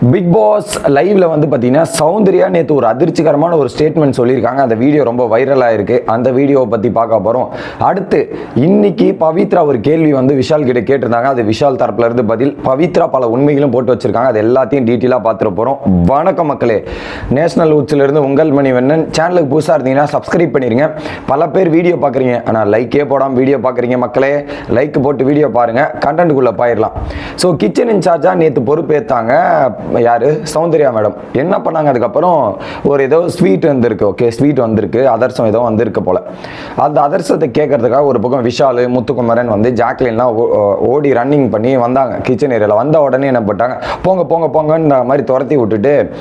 Big pass லைவ்ல வந்து பார்த்தீங்கன்னா சௌந்தர்யா நேற்று ஒரு அதிர்ச்சிகரமான ஒரு ஸ்டேட்மெண்ட் சொல்லியிருக்காங்க. அந்த வீடியோ ரொம்ப வைரலாக இருக்கு அந்த வீடியோவை பற்றி பார்க்க போகிறோம் அடுத்து இன்னைக்கு பவித்ரா ஒரு கேள்வி வந்து விஷால் கிட்ட கேட்டிருந்தாங்க. அது விஷால் தரப்புல இருந்து பதில். பவித்ரா பல உண்மைகளும் போட்டு வச்சிருக்காங்க. அது எல்லாத்தையும் டீட்டெயிலாக பார்த்துட்டு போகிறோம் வணக்கம் மக்களே. நேஷனல் உச்சிலிருந்து இருந்து உங்கள் மணி வெண்ணன் சேனலுக்கு புதுசாக இருந்தீங்கன்னா சப்ஸ்கிரைப் பண்ணிருங்க. பல பேர் வீடியோ பார்க்குறீங்க. ஆனால் லைக்கே போடாமல் வீடியோ பார்க்குறீங்க மக்களே. லைக் போட்டு வீடியோ பாருங்கள் கண்டென்ட்டுக்குள்ளே போயிடலாம். ஸோ கிச்சன் இன்சார்ஜாக நேற்று பொறுப்பேற்றாங்க யார்? சௌந்தர்யா மேடம். என்ன பண்ணாங்க? அதுக்கப்புறம் ஒரு ஏதோ ஸ்வீட் வந்திருக்கு ஓகே ஸ்வீட் வந்திருக்கு அதர்சம் ஏதோ வந்திருக்கு போல். அந்த அதர்சத்தை கேட்கறதுக்காக ஒரு பக்கம் விஷால் முத்துக்குமரன் வந்து ஜாக்லின்லாம் ஓ- ஓடி ரன்னிங் பண்ணி வந்தாங்க. கிச்சன் ஏரியாவில் வந்த உடனே என்ன பண்ணிட்டாங்க? போங்க போங்க போங்கன்ற மாதிரி துரத்தி விட்டுட்டு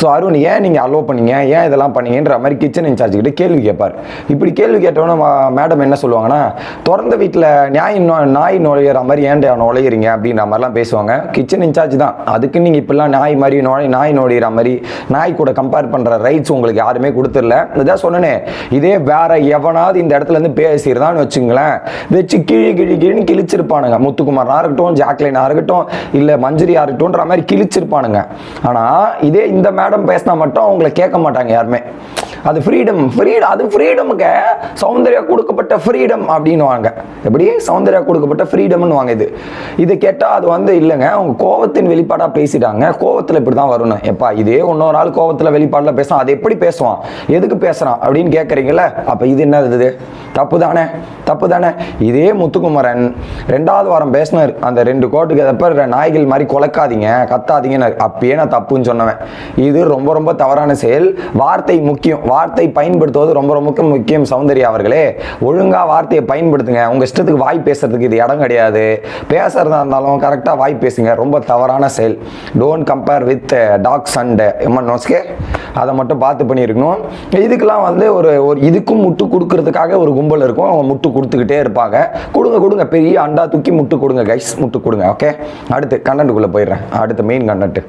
ஸோ அருண் ஏன் நீங்கள் அலோவ் பண்ணீங்க? ஏன் இதெல்லாம் பண்ணீங்கன்ற மாதிரி கிச்சன் இன்சார்ஜ் கிட்ட கேள்வி கேட்பார். இப்படி கேள்வி கேட்டோன்னே மேடம் என்ன சொல்லுவாங்கன்னா திறந்த வீட்டில் நியாய நாய் நுழையிற மாதிரி ஏன்டா நுழையிறீங்க? அப்படின்ற மாதிரிலாம் பேசுவாங்க. கிச்சன் இன்சார்ஜ் தான். அதுக்கு நீங்கள் இப்படிலாம் நாய் மாதிரி நோய் நாய் நோடிகிற மாதிரி நாய் கூட கம்பேர் பண்ணுற ரைட்ஸ் உங்களுக்கு யாருமே கொடுத்துடல. இதான் சொன்னேனே இதே வேற எவனாவது இந்த இடத்துல இருந்து பேசிடுதான்னு வச்சுங்களேன் வச்சு கிழி கிழி கிழின்னு கிழிச்சிருப்பானுங்க. முத்துக்குமாராக இருக்கட்டும் ஜாக்லினா இருக்கட்டும் இல்லை மஞ்சுரியா இருக்கட்டும்ன்ற மாதிரி கிழிச்சிருப்பானுங்க. ஆனால் இதே இந்த மேடம் பேசினா மட்டும் அவங்கள கேட்க மாட்டாங்க யாருமே. அது ஃப்ரீடம் ஃப்ரீடம் அது ஃப்ரீடமுக்கு சௌந்தர்யா கொடுக்கப்பட்ட ஃப்ரீடம் அப்படின்னுவாங்க. எப்படி? சௌந்தர்யா கொடுக்கப்பட்ட ஃப்ரீடம்னு வாங்க இது. இது கேட்டால் அது வந்து இல்லைங்க அவங்க கோவத்தின் வெளிப்பாடாக பேசிட்டாங்க. கோவத்தில் இப்படி தான் வரணும். எப்பா இதே இன்னொரு நாள் கோவத்தில் வெளிப்பாடில் பேசுவான் அது எப்படி பேசுவான்? எதுக்கு பேசுகிறான் அப்படின்னு கேட்குறீங்களே அப்போ இது என்ன இது தப்பு தானே தப்பு தானே இதே முத்துக்குமரன் ரெண்டாவது வாரம் பேசினார். அந்த ரெண்டு கோட்டுக்கு எதப்ப நாய்கள் மாதிரி கொலைக்காதீங்க கத்தாதீங்கன்னு அப்பயே நான் தப்புன்னு சொன்னவன். இது ரொம்ப ரொம்ப தவறான செயல். வார்த்தை முக்கியம். வார்த்தை பயன்படுத்துவது ரொம்ப ரொம்ப முக்கியம் சௌந்தர்யா அவர்களே. ஒழுங்காக வார்த்தையை பயன்படுத்துங்க. உங்கள் இஷ்டத்துக்கு வாய் பேசுறதுக்கு இது இடம் கிடையாது. பேசுறதா இருந்தாலும் கரெக்டாக வாய் பேசுங்க. ரொம்ப தவறான செயல். Don't compare with dogs and எம்மன் நோஸ்கே? அதை மட்டும் பார்த்து பண்ணியிருக்கணும். இதுக்கெல்லாம் வந்து ஒரு ஒரு இதுக்கும் முட்டு கொடுக்கறதுக்காக ஒரு கும்பல் இருக்கும். அவங்க முட்டு கொடுத்துக்கிட்டே இருப்பாங்க. கொடுங்க கொடுங்க. பெரிய அண்டா தூக்கி முட்டு கொடுங்க கைஸ் முட்டு கொடுங்க ஓகே அடுத்து கண்டென்ட்டுக்குள்ளே போயிடுறேன். அடுத்து மெயின் கண்டென்ட்டு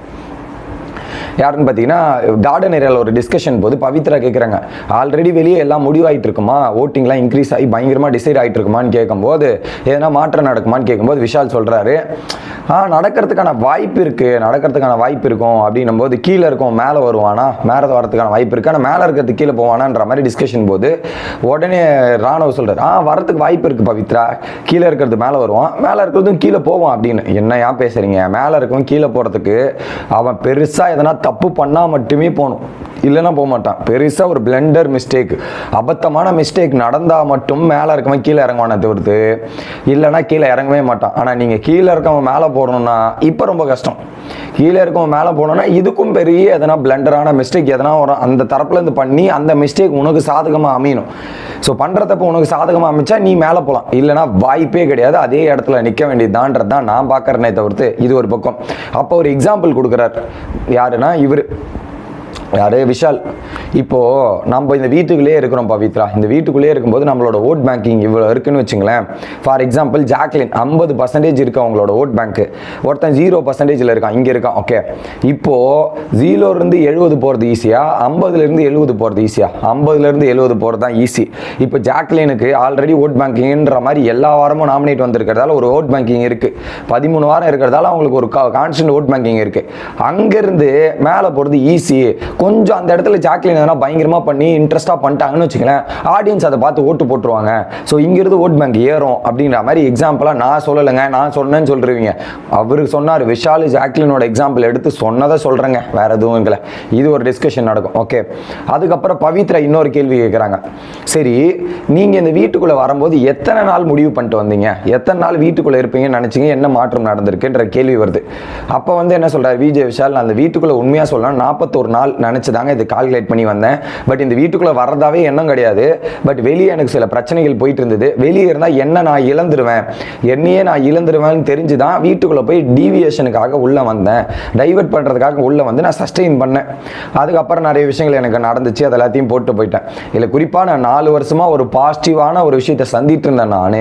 யாருன்னு பார்த்தீங்கன்னா கார்டன் ஏரியாவில் ஒரு டிஸ்கஷன் போது பவித்ரா கேட்குறாங்க ஆல்ரெடி வெளியே எல்லாம் முடிவாயிட்டு இருக்குமா? ஓட்டிங்லாம் இன்க்ரீஸ் ஆகி பயங்கரமாக டிசைட் ஆகிட்டு இருக்குமான்னு கேட்கும்போது எதனா மாற்றம் நடக்குமான்னு கேட்கும்போது விஷால் சொல்கிறாரு ஆ நடக்கிறதுக்கான வாய்ப்பு இருக்குது நடக்கிறதுக்கான வாய்ப்பு இருக்கும் அப்படின்னும் போது கீழே இருக்கும் மேலே வருவானா? மேலே வரதுக்கான வாய்ப்பு இருக்குது ஆனால் மேலே இருக்கிறது கீழே போவானான்ற மாதிரி டிஸ்கஷன் போது உடனே ராணுவ சொல்கிறார் ஆ வரதுக்கு வாய்ப்பு இருக்குது பவித்ரா. கீழே இருக்கிறது மேலே வருவான். மேலே இருக்கிறதும் கீழே போவான் அப்படின்னு. என்ன ஏன் பேசுகிறீங்க மேலே இருக்கவன் கீழே போகிறதுக்கு அவன் பெருசாக எதனா தப்பு பண்ணால் மட்டுமே போகணும் இல்லைன்னா போக மாட்டான். பெருசாக ஒரு பிளண்டர் மிஸ்டேக் அபத்தமான மிஸ்டேக் நடந்தால் மட்டும் மேலே இருக்கவன் கீழே இறங்குவானே தவிர்த்து இல்லைன்னா கீழே இறங்கவே மாட்டான். ஆனால் நீங்கள் கீழே இருக்கவன் மேலே போடணும்னா இப்போ ரொம்ப கஷ்டம். கீழே இருக்கவன் மேலே போனோம்னா இதுக்கும் பெரிய எதனா பிளண்டரான மிஸ்டேக் எதனா வரும். அந்த தரப்புலேருந்து பண்ணி அந்த மிஸ்டேக் உனக்கு சாதகமாக அமையணும். ஸோ பண்ணுறதப்ப உனக்கு சாதகமாக அமைச்சா நீ மேலே போகலாம் இல்லைனா வாய்ப்பே கிடையாது. அதே இடத்துல நிற்க வேண்டியதுதான்றது தான் நான் பார்க்குறேனே தவிர்த்து இது ஒரு பக்கம். அப்போ ஒரு எக்ஸாம்பிள் கொடுக்குறார். யாருன்னா இவர். யாரு விஷால். இப்போ நம்ம இந்த வீட்டுக்குள்ளேயே இருக்கிறோம் பவித்ரா. இந்த வீட்டுக்குள்ளேயே இருக்கும்போது நம்மளோட ஓட் பேங்கிங் இவ்வளோ இருக்குன்னு வச்சுங்களேன். ஃபார் எக்ஸாம்பிள் ஜாக்லின் ஐம்பது பர்சன்டேஜ் இருக்கு அவங்களோட ஓட் பேங்க்கு. ஒருத்தன் ஜீரோ பர்சன்டேஜில் இருக்கான். இங்கே இருக்கான். ஓகே இப்போ ஜீரோலேருந்து எழுபது போகிறது ஈஸியாக ஐம்பதுலேருந்து எழுபது போகிறது ஈஸியாக ஐம்பதுலேருந்து எழுபது போகிறது தான் ஈஸி இப்போ ஜாக்லினுக்கு ஆல்ரெடி ஓட் பேங்கிங்ன்ற மாதிரி எல்லா வாரமும் நாமினேட் வந்திருக்கிறதால ஒரு ஓட் பேங்கிங் இருக்குது பதிமூணு வாரம் இருக்கிறதால அவங்களுக்கு ஒரு கான்ஸ்டன்ட் ஓட் பேங்கிங் இருக்குது அங்கேருந்து மேலே போகிறது ஈஸி கொஞ்சம் அந்த இடத்துல ஜாக்லின் எதனா பயங்கரமாக பண்ணி இன்ட்ரெஸ்ட்டாக பண்ணிட்டாங்கன்னு வச்சுக்கலேன் ஆடியன்ஸ் அதை பார்த்து ஓட்டு போட்டுருவாங்க. ஸோ இங்கிருந்து ஓட் பேங்க் ஏறும் அப்படின்ற மாதிரி எக்ஸாம்பிளாக நான் சொல்லலைங்க. நான் சொன்னேன்னு சொல்லிருவீங்க. அவர் சொன்னார் விஷால் ஜாக்லினோட எக்ஸாம்பிள் எடுத்து சொன்னதை சொல்கிறேங்க வேற எதுவும் இல்லை. இது ஒரு டிஸ்கஷன் நடக்கும். ஓகே அதுக்கப்புறம் பவித்ரா இன்னொரு கேள்வி கேட்குறாங்க சரி நீங்கள் இந்த வீட்டுக்குள்ளே வரும்போது எத்தனை நாள் முடிவு பண்ணிட்டு வந்தீங்க? எத்தனை நாள் வீட்டுக்குள்ளே இருப்பீங்கன்னு நினச்சிங்க? என்ன மாற்றம் நடந்திருக்குன்ற கேள்வி வருது. அப்போ வந்து என்ன சொல்கிறார் விஜய் விஷால் நான் அந்த வீட்டுக்குள்ளே உண்மையாக சொல்லலாம் நாற்பத்தொரு நாள் நினச்சி தாங்க இது கால்குலேட் பண்ணி வந்தேன். பட் இந்த வீட்டுக்குள்ளே வரதாவே எண்ணம் கிடையாது. பட் வெளியே எனக்கு சில பிரச்சனைகள் போயிட்டு இருந்தது. வெளியே இருந்தால் என்ன நான் இழந்துருவேன்? என்னையே நான் இழந்துருவேன்னு தெரிஞ்சு தான் வீட்டுக்குள்ளே போய் டீவியேஷனுக்காக உள்ளே வந்தேன். டைவர்ட் பண்ணுறதுக்காக உள்ளே வந்து நான் சஸ்டெயின் பண்ணேன். அதுக்கப்புறம் நிறைய விஷயங்கள் எனக்கு நடந்துச்சு. அது எல்லாத்தையும் போட்டு போயிட்டேன். இல்லை குறிப்பாக நான் நாலு வருஷமாக ஒரு பாசிட்டிவான ஒரு விஷயத்தை சந்திட்டு இருந்தேன் நான்.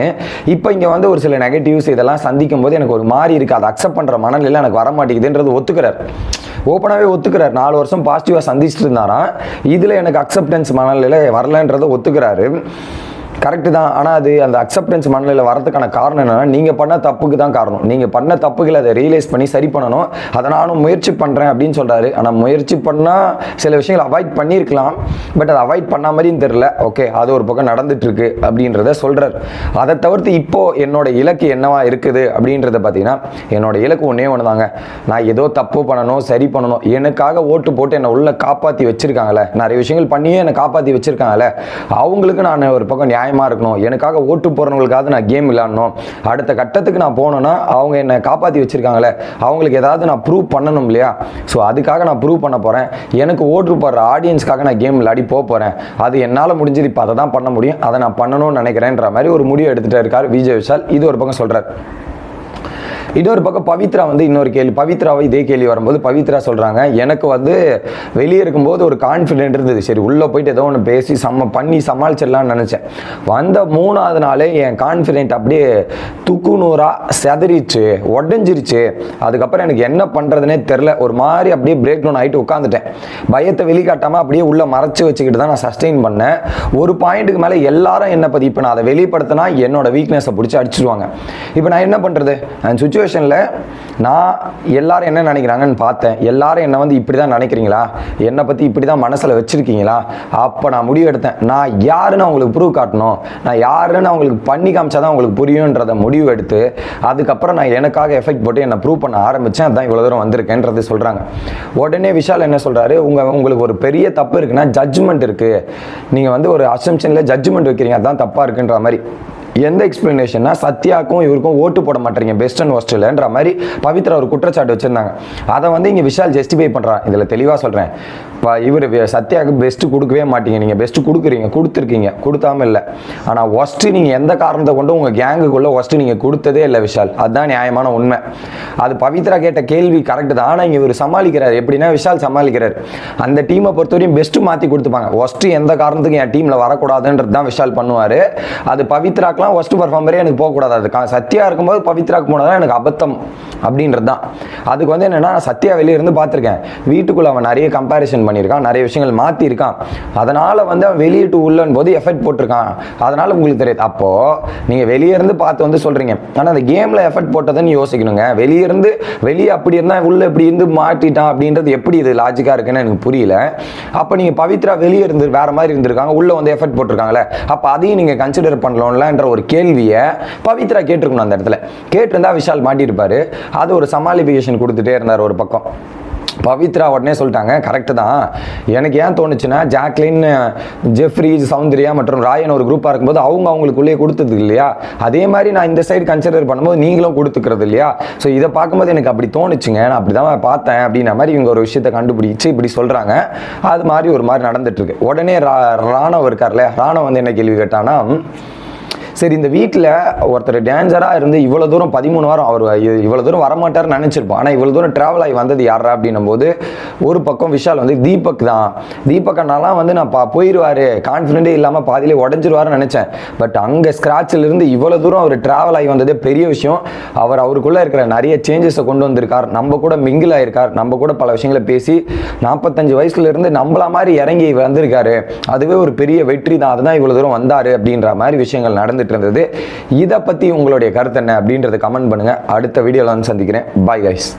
இப்போ இங்கே வந்து ஒரு சில நெகட்டிவ்ஸ் இதெல்லாம் சந்திக்கும் போது எனக்கு ஒரு மாதிரி இருக்குது அதை அக்செப்ட் பண்ணுற மனநிலை எனக்கு வர மாட்டேங்குதுன்றது ஒத்துக்கிறார். ஓப்பனாகவே ஒத்துக்கிறார். நாலு வருஷம் பாசிட்டிவாக சந்திச்சுட்டு இருந்தாராம். இதில் எனக்கு அக்செப்டன்ஸ் மனநிலையில் வரலன்றதை ஒத்துக்கிறாரு. கரெக்டு தான். ஆனால் அது அந்த அக்செப்டன்ஸ் மனநிலையில் வரதுக்கான காரணம் என்னென்னா நீங்கள் பண்ண தப்புக்கு தான் காரணம். நீங்கள் பண்ண தப்புகளை அதை ரியலைஸ் பண்ணி சரி பண்ணணும். அதை நானும் முயற்சி பண்ணுறேன் அப்படின்னு சொல்கிறாரு ஆனால் முயற்சி பண்ணால் சில விஷயங்களை அவாய்ட் பண்ணியிருக்கலாம். பட் அதை அவாய்ட் பண்ண மாதிரியும் தெரில ஓகே அது ஒரு பக்கம் நடந்துட்டுருக்கு அப்படின்றத சொல்கிறார் அதை தவிர்த்து இப்போது என்னோட இலக்கு என்னவா இருக்குது அப்படின்றத பார்த்தீங்கன்னா என்னோட இலக்கு ஒன்றே ஒன்று தாங்க நான் ஏதோ தப்பு பண்ணணும் சரி பண்ணணும். எனக்காக ஓட்டு போட்டு என்னை உள்ளே காப்பாற்றி வச்சுருக்காங்களே நிறைய விஷயங்கள் பண்ணியே என்னை காப்பாற்றி வச்சுருக்காங்களே அவங்களுக்கு நான் ஒரு பக்கம் நியாயமாக இருக்கணும். எனக்காக ஓட்டு போகிறவங்களுக்காவது நான் கேம் விளையாடணும். அடுத்த கட்டத்துக்கு நான் போனேன்னா அவங்க என்னை காப்பாற்றி வச்சுருக்காங்களே அவங்களுக்கு ஏதாவது நான் ப்ரூவ் பண்ணணும் இல்லையா? ஸோ அதுக்காக நான் ப்ரூவ் பண்ண போகிறேன் எனக்கு ஓட்டு போடுற ஆடியன்ஸ்க்காக நான் கேம் விளையாடி போக போகிறேன் அது என்னால் முடிஞ்சது இப்போ அதை தான் பண்ண முடியும். அதை நான் பண்ணணும்னு நினைக்கிறேன்ற மாதிரி ஒரு முடிவு எடுத்துகிட்டே இருக்கார் விஜய் விஷால். இது ஒரு பக்கம் சொல்கிறார் இன்னொரு பக்கம் பவித்ரா வந்து இன்னொரு கேள்வி. பவித்ராவை இதே கேள்வி வரும்போது பவித்ரா சொல்கிறாங்க எனக்கு வந்து வெளியே இருக்கும்போது ஒரு கான்ஃபிடென்ட் இருந்தது. சரி உள்ளே போயிட்டு ஏதோ ஒன்று பேசி சம்ம பண்ணி சமாளிச்சிடலாம்னு நினச்சேன். வந்த மூணாவது நாளே என் கான்ஃபிடென்ட் அப்படியே துக்குநூறாக செதறிச்சு உடஞ்சிருச்சு. அதுக்கப்புறம் எனக்கு என்ன பண்ணுறதுனே தெரில ஒரு மாதிரி அப்படியே பிரேக் டவுன் ஆகிட்டு உட்காந்துட்டேன் பயத்தை வெளிக்காட்டாமல் அப்படியே உள்ளே மறைச்சி வச்சுக்கிட்டு தான் நான் சஸ்டெயின் பண்ணேன். ஒரு பாயிண்ட்டுக்கு மேலே எல்லாரும் என்ன பற்றி இப்போ நான் அதை வெளிப்படுத்தினா என்னோட வீக்னஸை பிடிச்சி அடிச்சிருவாங்க. இப்போ நான் என்ன பண்ணுறது அந்த சுச்சுவேஷனில் நான் எல்லாரும் என்ன நினைக்கிறாங்கன்னு பார்த்தேன். எல்லாரும் என்னை வந்து இப்படி தான் நினைக்கிறீங்களா? என்னை பற்றி இப்படி தான் மனசில் வச்சுருக்கீங்களா? அப்போ நான் முடிவு எடுத்தேன் நான் யாருன்னு அவங்களுக்கு ப்ரூவ் காட்டணும். நான் யாருன்னு அவங்களுக்கு பண்ணி காமிச்சா தான் அவங்களுக்கு புரியுன்றத முடிவு எடுத்து அதுக்கப்புறம் நான் எனக்காக எஃபெக்ட் போட்டு என்னை ப்ரூவ் பண்ண ஆரம்பித்தேன் அதான் இவ்வளோ தூரம் வந்திருக்கேன்றது சொல்கிறாங்க உடனே விஷால் என்ன சொல்கிறாரு உங்கள் உங்களுக்கு ஒரு பெரிய தப்பு இருக்குன்னா ஜட்ஜ்மெண்ட் இருக்குது நீங்கள் வந்து ஒரு அசம்ஷனில் ஜட்ஜ்மெண்ட் வைக்கிறீங்க. அதுதான் தப்பாக இருக்குன்ற மாதிரி. எந்த எக்ஸ்பிளனேஷன்னா சத்யாக்கும் இவருக்கும் ஓட்டு போட மாட்டேறீங்க பெஸ்ட் அண்ட் ஒஸ்ட்லன்ற மாதிரி பவித்ரா ஒரு குற்றச்சாட்டு வச்சுருந்தாங்க. அதை வந்து இங்கே விஷால் ஜஸ்டிஃபை பண்ணுறான் இதில் தெளிவாக சொல்கிறேன் இப்போ இவர் சத்யாவுக்கு பெஸ்ட்டு கொடுக்கவே மாட்டீங்க. நீங்கள் பெஸ்ட்டு கொடுக்குறீங்க கொடுத்துருக்கீங்க. கொடுத்தாம இல்லை. ஆனால் ஒஸ்ட்டு நீங்கள் எந்த காரணத்தை கொண்டு உங்கள் கேங்குக்குள்ளே ஒஸ்ட்டு நீங்கள் கொடுத்ததே இல்லை விஷால். அதுதான் நியாயமான உண்மை. அது பவித்ரா கேட்ட கேள்வி கரெக்டு தான். ஆனால் இங்கே இவர் சமாளிக்கிறார். எப்படின்னா விஷால் சமாளிக்கிறார். அந்த டீமை பொறுத்தவரையும் பெஸ்ட்டு மாற்றி கொடுத்துப்பாங்க. ஒஸ்ட்டு எந்த காரணத்துக்கும் என் டீமில் வரக்கூடாதுன்றது தான் விஷால் பண்ணுவார். அது பவித்ராக்கெலாம் ஒஸ்ட் பர்ஃபார்மரே எனக்கு போகக்கூடாது. அது சத்யா இருக்கும்போது பவித்ராக்கு போனதான் எனக்கு அபத்தம் அப்படின்றது தான் அதுக்கு வந்து என்னென்னா நான் சத்யா வெளியே இருந்து பார்த்துருக்கேன். வீட்டுக்குள்ளே அவன் நிறைய கம்பேரிசன் பண்ணியிருக்கான் நிறைய விஷயங்கள் மாற்றிருக்கான் அதனால் வந்து அவன் வெளியே டு உள்ளன் போது எஃபெக்ட் போட்டிருக்கான். அதனால் உங்களுக்கு தெரியாது. அப்போது நீங்கள் வெளியே இருந்து பார்த்து வந்து சொல்கிறீங்க ஆனால் அந்த கேமில் எஃபெக்ட் போட்டதுன்னு யோசிக்கணுங்க. வெளியே இருந்து வெளியே அப்படி இருந்தால் உள்ளே இப்படி இருந்து மாட்டிட்டான் அப்படின்றது எப்படி இது லாஜிக்காக இருக்குன்னு எனக்கு புரியல. அப்போ நீங்கள் பவித்ரா வெளியே இருந்து வேறு மாதிரி இருந்திருக்காங்க. உள்ளே வந்து எஃபெக்ட் போட்டிருக்காங்களே அப்போ அதையும் நீங்கள் கன்சிடர் பண்ணலாம்லன்ற ஒரு கேள்வியை பவித்ரா கேட்டிருக்கணும் அந்த இடத்துல. கேட்டிருந்தா விஷால் மாட்டியிருப்பாரு. அது ஒரு சமாளிஃபிகேஷன் கொடுத்துட்டே இருந்தார் ஒரு பக்கம். பவித்ரா உடனே சொல்லிட்டாங்க கரெக்டு தான். எனக்கு ஏன் தோணுச்சுன்னா ஜாக்லின் ஜெஃப்ரி சௌந்தர்யா மற்றும் ராயன் ஒரு குரூப்பாக இருக்கும்போது அவங்க அவங்களுக்குள்ளேயே கொடுத்தது இல்லையா? அதே மாதிரி நான் இந்த சைடு கன்சிடர் பண்ணும்போது நீங்களும் கொடுத்துக்கிறது இல்லையா? ஸோ இதை பார்க்கும்போது எனக்கு அப்படி தோணுச்சுங்க. நான் அப்படி தான் பார்த்தேன். அப்படின்ற மாதிரி இவங்க ஒரு விஷயத்தை கண்டுபிடிச்சு இப்படி சொல்கிறாங்க அது மாதிரி ஒரு மாதிரி நடந்துட்டுருக்கு உடனே ரா ராணவ் இருக்கார்ல ராணவ் வந்து என்ன கேள்வி கேட்டானா சரி இந்த வீட்டில் ஒருத்தர் டேஞ்சராக இருந்து இவ்வளோ தூரம் பதிமூணு வாரம் அவர் இவ்வளோ தூரம் வரமாட்டார்னு நினச்சிருப்போம். ஆனால் இவ்வளோ தூரம் ட்ராவல் ஆகி வந்தது யாரா அப்படின்னும் போது ஒரு பக்கம் விஷால் வந்து தீபக் தான். தீபக் அண்ணாலாம் வந்து நான் பா போயிடுவாரு கான்ஃபிடென்ட்டே இல்லாமல் பாதியிலே உடஞ்சிருவாருன்னு நினச்சேன். பட் அங்கே ஸ்க்ராட்சிலிருந்து இவ்வளோ தூரம் அவர் ட்ராவல் ஆகி வந்ததே பெரிய விஷயம். அவர் அவருக்குள்ளே இருக்கிற நிறைய சேஞ்சஸை கொண்டு வந்திருக்கார். நம்ம கூட மிங்கில் ஆயிருக்கார். நம்ம கூட பல விஷயங்களை பேசி நாற்பத்தஞ்சு வயசுலேருந்து நம்மள மாதிரி இறங்கி வந்திருக்காரு. அதுவே ஒரு பெரிய வெற்றி தான். அதுதான் இவ்வளோ தூரம் வந்தார் அப்படின்ற மாதிரி விஷயங்கள் நடந்துட்டு இருந்தது இதை பற்றி உங்களுடைய கருத்து என்ன அப்படின்றத கமெண்ட் பண்ணுங்க. அடுத்த வீடியோவில் வந்து சந்திக்கிறேன். Bye guys